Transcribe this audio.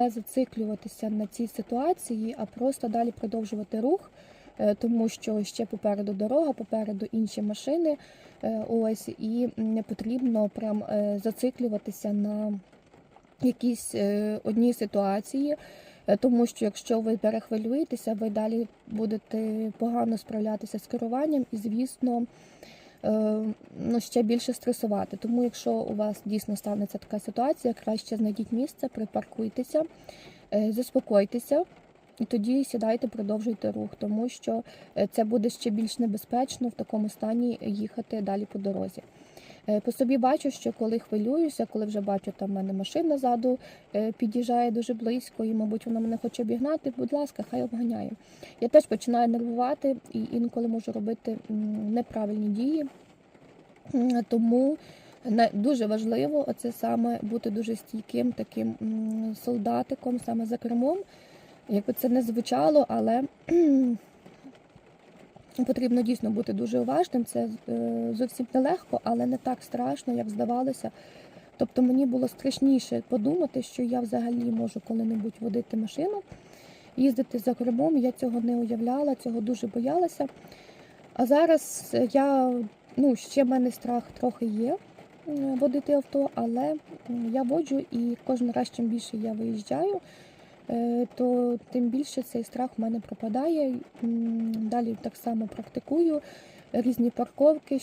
не зациклюватися на цій ситуації, а просто далі продовжувати рух, е, тому що ще попереду дорога, попереду інші машини. е, Ось і не потрібно прям е, зациклюватися на якійсь одній ситуації. Тому що якщо ви перехвилюєтеся, ви далі будете погано справлятися з керуванням і, звісно, ну, ще більше стресувати. Тому, якщо у вас дійсно станеться така ситуація, краще знайдіть місце, припаркуйтеся, е, заспокойтеся. І тоді сідайте, продовжуйте рух, тому що е, це буде ще більш небезпечно в такому стані їхати далі по дорозі. Е, По собі бачу, що коли хвилююся, коли вже бачу, там в мене машина ззаду е, під'їжджає дуже близько, і, мабуть, вона мене хоче обігнати, будь ласка, хай обганяє. Я теж починаю нервувати і інколи можу робити неправильні дії. Тому дуже важливо оце саме бути дуже стійким таким солдатиком саме за кермом. Якби це не звучало, але потрібно дійсно бути дуже уважним. Це е, зовсім нелегко, але не так страшно, як здавалося. Тобто мені було страшніше подумати, що я взагалі можу коли-небудь водити машину, їздити за кермом. Я цього не уявляла, цього дуже боялася. А зараз я, ну, ще в мене страх трохи є е, водити авто, але я воджу і кожен раз, чим більше я виїжджаю, то тим більше цей страх в мене пропадає. Далі так само практикую різні парковки,